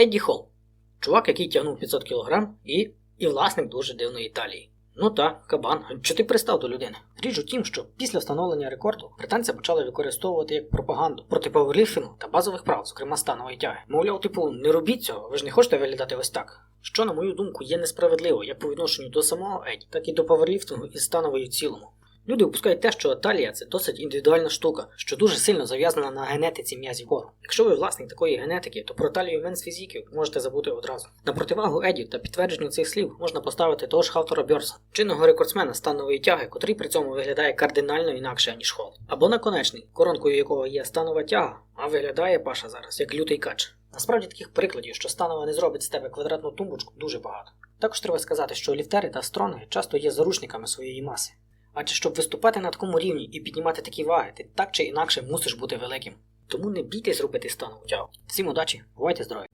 Едді Холл. Чувак, який тягнув 500 кг і, і власник дуже дивної талії. Ну так, кабан, що ти пристав до людини? Річ у тім, що після встановлення рекорду британці почали використовувати як пропаганду проти пауерліфтингу та базових прав, зокрема станової тяги. Мовляв, типу, не робіть цього, ви ж не хочете виглядати ось так. Що, на мою думку, є несправедливо як по відношенню до самого Еді, так і до пауерліфтингу і станової в цілому. Люди випускають те, що талія це досить індивідуальна штука, що дуже сильно зав'язана на генетиці м'язів гору. Якщо ви власник такої генетики, то про талію менс фізіків можете забути одразу. На противагу Еді та підтвердженню цих слів можна поставити того ж Халтора Бьорса, чинного рекордсмена станової тяги, котрий при цьому виглядає кардинально інакше, ніж Холл. Або наконечний, коронкою якого є станова тяга, а виглядає Паша зараз як лютий кач. Насправді таких прикладів, що станова не зробить з тебе квадратну тумбочку, дуже багато. Також треба сказати, що ліфтери та стронги часто є заручниками своєї маси. Адже щоб виступати на такому рівні і піднімати такі ваги, ти так чи інакше мусиш бути великим. Тому не бійтесь робити стану тягу. Всім удачі, бувайте здорові!